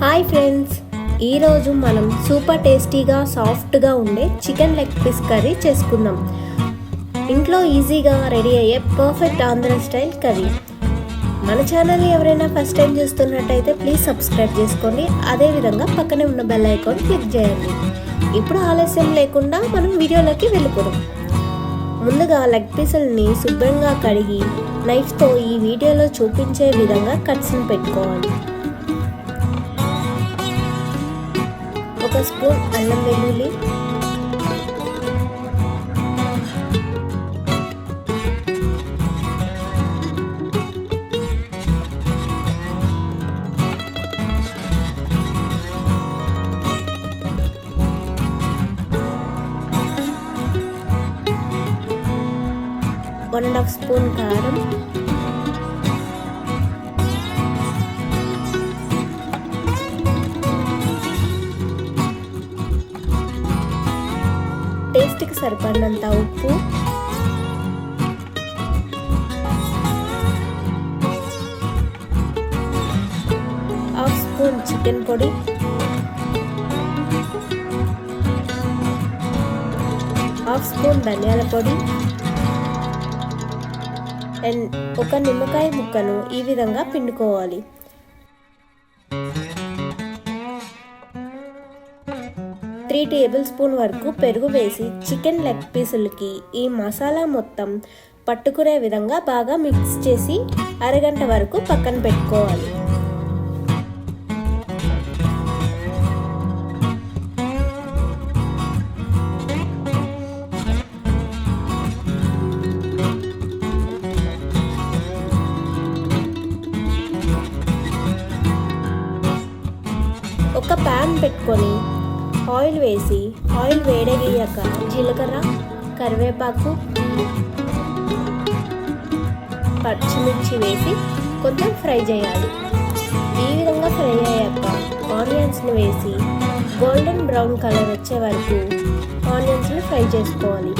Hi friends. ఈరోజు మనం super టేస్టీగా సాఫ్ట్గా ఉండే చికెన్ లెగ్ పీస్ కర్రీ చేసుకుందాం. ఇంట్లో ఈజీగా రెడీ అయ్యే పర్ఫెక్ట్ ఆంధ్ర స్టైల్ కర్రీ. మన ఛానల్ని ఎవరైనా ఫస్ట్ టైం చూస్తున్నట్టయితే ప్లీజ్ సబ్స్క్రైబ్ చేసుకోండి. అదేవిధంగా పక్కనే ఉన్న బెల్ ఐకాన్ క్లిక్ చేయండి. ఇప్పుడు ఆలస్యం లేకుండా మనం వీడియోలోకి వెళ్ళిపోదాం. ముందుగా లెగ్ పీసుల్ని శుభ్రంగా కడిగి నైఫ్తో ఈ వీడియోలో చూపించే విధంగా కట్స్ని పెట్టుకోవాలి. ఒక స్పూన్ అల్లం వెల్లుల్లి వన్ అండ్ హాఫ్ స్పూన్ కారం రుచికి సరిపడినంత ఉప్పు. హాఫ్ స్పూన్ చికెన్ పొడి. హాఫ్ స్పూన్ ధనియాల పొడి. అండ్ ఒక నిమ్మకాయ ముక్కను ఈ విధంగా పిండుకోవాలి. త్రీ టేబుల్ స్పూన్ వరకు పెరుగు వేసి చికెన్ లెగ్ పీసులకి ఈ మసాలా మొత్తం పట్టుకునే విధంగా బాగా మిక్స్ చేసి అరగంట వరకు పక్కన పెట్టుకోవాలి. ఒక ప్యాన్ పెట్టుకొని ఆయిల్ వేసి ఆయిల్ వేడయ్యాక జీలకర్ర కరివేపాకు పచ్చిమిర్చి వేసి కొంచెం ఫ్రై చేయాలి. ఈ విధంగా ఫ్రై అయ్యాక ఆనియన్స్ని వేసి గోల్డెన్ బ్రౌన్ కలర్ వచ్చే వరకు ఆనియన్స్ని ఫ్రై చేసుకోవాలి.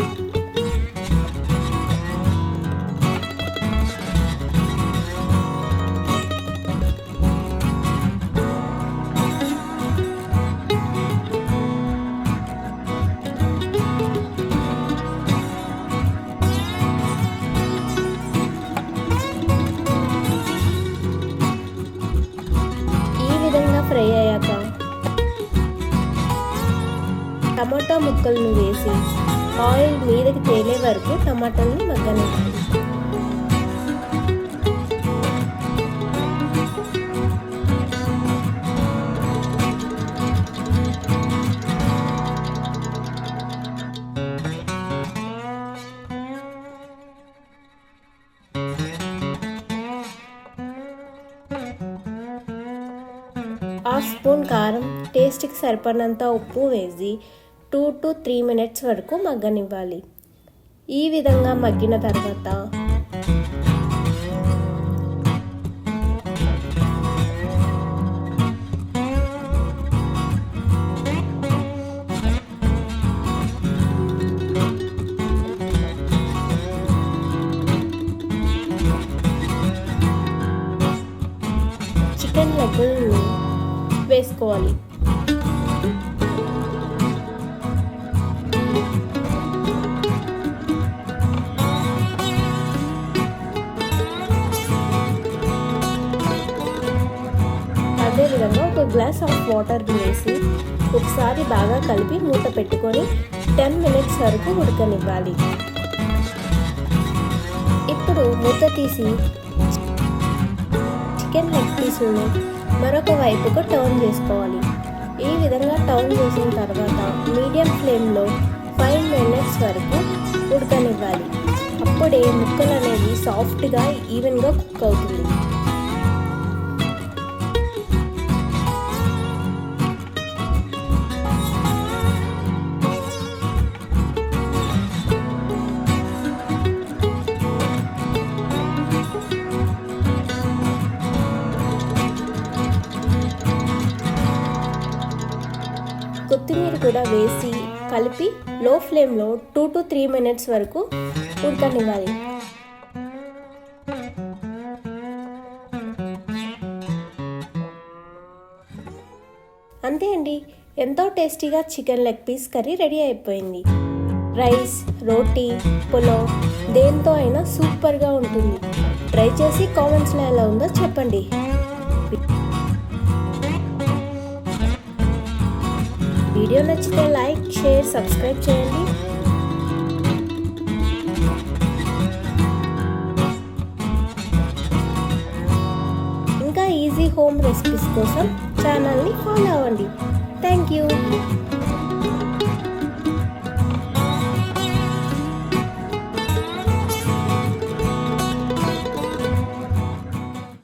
ముక్కలను వేసి ఆయిల్ మీదకి తేలే వరకు టమాటాలను మగ్గనివ్వాలి. హాఫ్ స్పూన్ కారం టేస్ట్కి సరిపడినంత ఉప్పు వేసి టూ టు త్రీ మినిట్స్ వరకు మగ్గనివ్వాలి. ఈ విధంగా మగ్గిన తర్వాత చికెన్ లెగ్గులను వేసుకోవాలి. అదేవిధంగా ఒక గ్లాస్ ఆఫ్ వాటర్ వేసి ఒకసారి బాగా కలిపి మూత పెట్టుకొని టెన్ మినిట్స్ వరకు ఉడకనివ్వాలి. ఇప్పుడు మూత తీసి చికెన్ లెగ్ పీసులను మరొక వైపుకు టర్న్ చేసుకోవాలి. ఈ విధంగా టర్న్ చేసిన తర్వాత మీడియం ఫ్లేమ్లో ఫైవ్ మినిట్స్ వరకు ఉడకనివ్వాలి. అప్పుడే ముక్కలు అనేవి సాఫ్ట్గా ఈవెన్గా కుక్ అవుతుంది. వేసి కలిపి లో ఫ్లేమ్లో టూ టు త్రీ మినిట్స్ వరకు ఉడకనివ్వాలి. అంతే అండి. ఎంతో టేస్టీగా chicken leg piece curry ready అయిపోయింది. రైస్ రోటీ పులావ్ దేంతో అయినా సూపర్గా ఉంటుంది. ట్రై చేసి కామెంట్స్లో ఎలా ఉందో చెప్పండి. వీడియో నచ్చితే లైక్ షేర్ సబ్స్క్రైబ్ చేయండి. ఇంకా ఈజీ హోమ్ రెసిపీస్ కోసం ఛానల్ని ఫాలో అవ్వండి. Thank you.